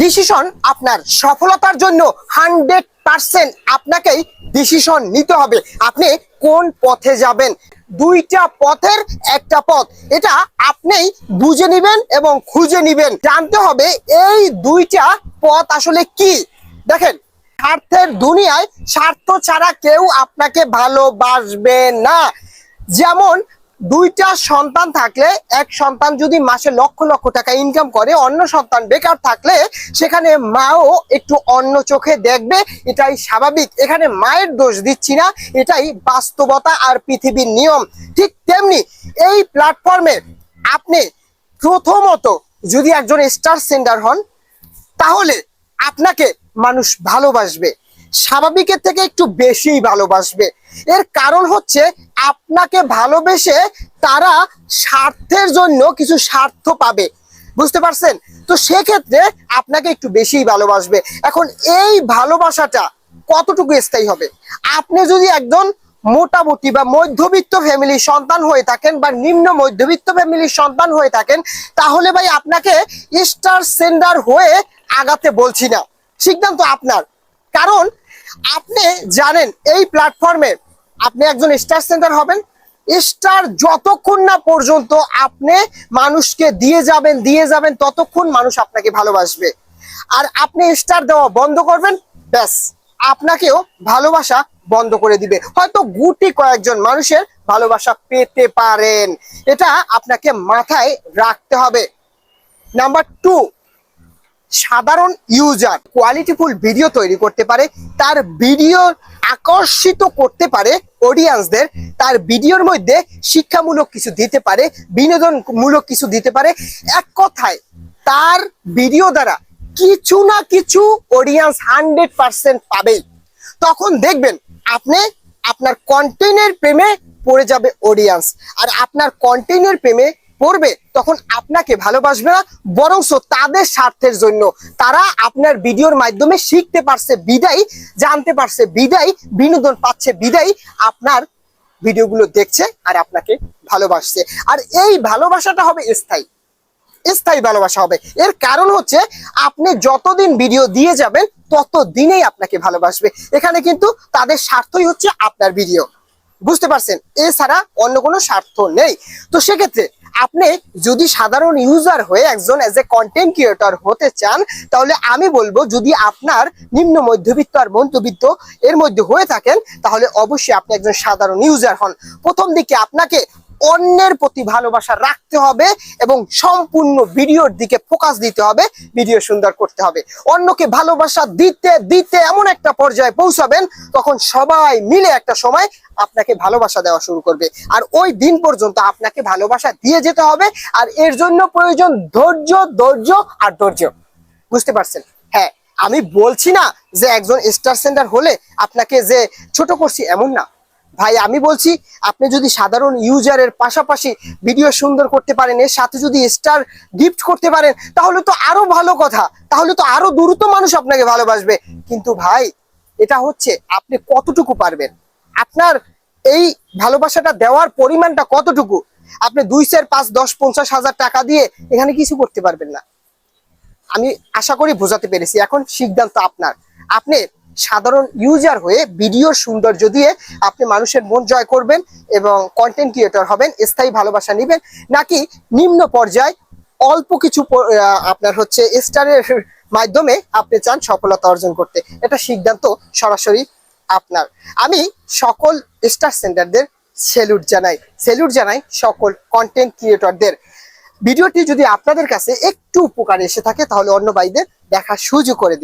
Decision আপনার সফলতার জন্য হান্ড্রেড পার্সেন্ট আপনাকেই ডিসিশন নিতে হবে। আপনি কোন পথে যাবেন? দুইটা পথের একটা পথ। এটা আপনিই বুঝে নেবেন এবং খুঁজে নেবেন। জানতে হবে এই দুইটা পথ আসলে কি? দেখেন, স্বার্থের দুনিয়ায় স্বার্থ ছাড়া কেউ আপনাকে ভালোবাসবে না। যেমন দুইটা সন্তান থাকলে, এক সন্তান যদি মাসে লক্ষ লক্ষ টাকা ইনকাম করে, অন্য সন্তান বেকার থাকলে সেখানে মাও একটু অন্য চোখে দেখবে, এটাই স্বাভাবিক। এখানে মায়ের দোষ দিচ্ছি না, এটাই বাস্তবতা আর পৃথিবীর নিয়ম। ঠিক তেমনি এই প্ল্যাটফর্মে আপনি প্রথমত যদি একজন স্টার সেন্ডার হন, তাহলে আপনাকে মানুষ ভালোবাসবে। স্বাভাবিকের থেকে একটু বেশিই ভালোবাসবে। এর কারণ হচ্ছে আপনাকে ভালোবেসে তারা স্বার্থের জন্য কিছু স্বার্থ পাবে। বুঝতে পারছেন? তো সেক্ষেত্রে আপনাকে একটু বেশিই ভালোবাসবে। এখন এই ভালোবাসাটা কতটুকু স্থায়ী হবে? আপনি যদি একজন মোটামুটি বা মধ্যবিত্ত ফ্যামিলির সন্তান হয়ে থাকেন বা নিম্ন মধ্যবিত্ত ফ্যামিলির সন্তান হয়ে থাকেন, তাহলে ভাই আপনাকে স্টার সেন্ডার হয়ে আগাতে বলছি না। সিদ্ধান্ত আপনার। কারণ আপনি জানেন, এই প্ল্যাটফর্মে আপনি একজন স্টার সেন্টার হবেন। স্টার যতক্ষণ না পর্যন্ত আপনি মানুষকে দিয়ে যাবেন দিয়ে যাবেন, ততক্ষণ মানুষ আপনাকে ভালোবাসবে। আর আপনি স্টার দেওয়া বন্ধ করবেন, ব্যাস, আপনাকেও ভালোবাসা বন্ধ করে দিবে। হয়তো গুটি কয়েকজন মানুষের ভালোবাসা পেতে পারেন। এটা আপনাকে মাথায় রাখতে হবে। নাম্বার টু সাধারণ ইউজার কোয়ালিটিফুল ভিডিও তৈরি করতে পারে, তার ভিডিও আকর্ষিত করতে পারে অডিয়েন্সদের তার ভিডিওর মধ্যে শিক্ষামূলক কিছু দিতে পারে, বিনোদনমূলক কিছু দিতে পারে। এক কথায়, তার ভিডিও দ্বারা কিছু না কিছু অডিয়েন্স হান্ড্রেড পার্সেন্ট পাবেই। তখন দেখবেন আপনি আপনার কন্টেন্টের প্রেমে পড়ে যাবে অডিয়েন্স আর আপনার কন্টেন্টের প্রেমে পড়বে তখন আপনাকে ভালোবাসবে না বরং তাদের স্বার্থের জন্য। তারা আপনার ভিডিওর মাধ্যমে শিখতে পারছে বিদায়, জানতে পারছে বিদায়, বিনোদন পাচ্ছে বিদায়, আপনার ভিডিওগুলো দেখছে আর আপনাকে ভালোবাসছে। আর এই ভালোবাসাটা হবে স্থায়ী। স্থায়ী ভালোবাসা হবে। এর কারণ হচ্ছে, আপনি যতদিন ভিডিও দিয়ে যাবেন, ততদিনেই আপনাকে ভালোবাসবে। এখানে কিন্তু তাদের স্বার্থই হচ্ছে আপনার ভিডিও। বুঝতে পারছেন? এছাড়া অন্য কোনো স্বার্থ নেই। তো সেক্ষেত্রে আপনি যদি সাধারণ ইউজার হয়ে একজন এজ এ কন্টেন্ট ক্রিয়েটর হতে চান, তাহলে আমি বলব যদি আপনার নিম্ন মধ্যবিত্ত আর মধ্যবিত্ত এর মধ্যে হয়ে থাকেন, তাহলে অবশ্যই আপনি একজন সাধারণ ইউজার হন। প্রথম দিকে আপনাকে অন্যের প্রতি ভালোবাসা রাখতে হবে এবং সম্পূর্ণ ভিডিওর দিকে ফোকাস দিতে হবে, ভিডিও সুন্দর করতে হবে। অন্যকে ভালোবাসা দিতে দিতে এমন একটা পর্যায়ে পৌঁছাবেন, তখন সবাই মিলে একটা সময় আপনাকে ভালোবাসা দেওয়া শুরু করবে। আর ওই দিন পর্যন্ত আপনাকে ভালোবাসা দিয়ে যেতে হবে, আর এর জন্য প্রয়োজন ধৈর্য ধৈর্য আর ধৈর্য। বুঝতে পারছেন? হ্যাঁ আমি বলছি না যে একজন স্টার সেন্টার হলে আপনাকে যে ছোট করছি এমন না। ভাই, আমি বলছি, আপনি যদি সাধারণ ইউজারের পাশাপাশি ভিডিও সুন্দর করতে পারেন, এর সাথে যদি স্টার গিফট করতে পারেন, তাহলে তো আরও ভালো কথা। তাহলে তো আরও দ্রুত মানুষ আপনাকে ভালোবাসবে। কিন্তু ভাই, এটা হচ্ছে, আপনি কতটুকু পারবেন? আপনার এই ভালোবাসাটা দেওয়ার পরিমাণটা কতটুকু? আপনি দুই, চার, পাঁচ, দশ, পঞ্চাশ হাজার টাকা দিয়ে এখানে কিছু করতে পারবেন না। আমি আশা করি বোঝাতে পেরেছি। এখন সিদ্ধান্ত আপনার। আপনি সাধারণ ইউজার হয়ে ভিডিও সৌন্দর্য দিয়ে আপনি মানুষের মন জয় করবেন এবং কন্টেন্ট ক্রিয়েটর হবেন, স্থায়ী ভালোবাসা নেবেন, নাকি নিম্ন পর্যায়ে অল্প কিছু আপনার হচ্ছে স্টারের মাধ্যমে আপনি চান সফলতা অর্জন করতে। এটা সিদ্ধান্ত সরাসরি আপনার। আমি সকল স্টার সেন্টারদের সেলুট জানাই। সেলুট জানাই সকল কন্টেন্ট ক্রিয়েটরদের ভিডিওটি যদি আপনাদের কাছে একটু উপকারে এসে থাকে, তাহলে অন্য ভাইদের দেখার সুযোগ করে দিন।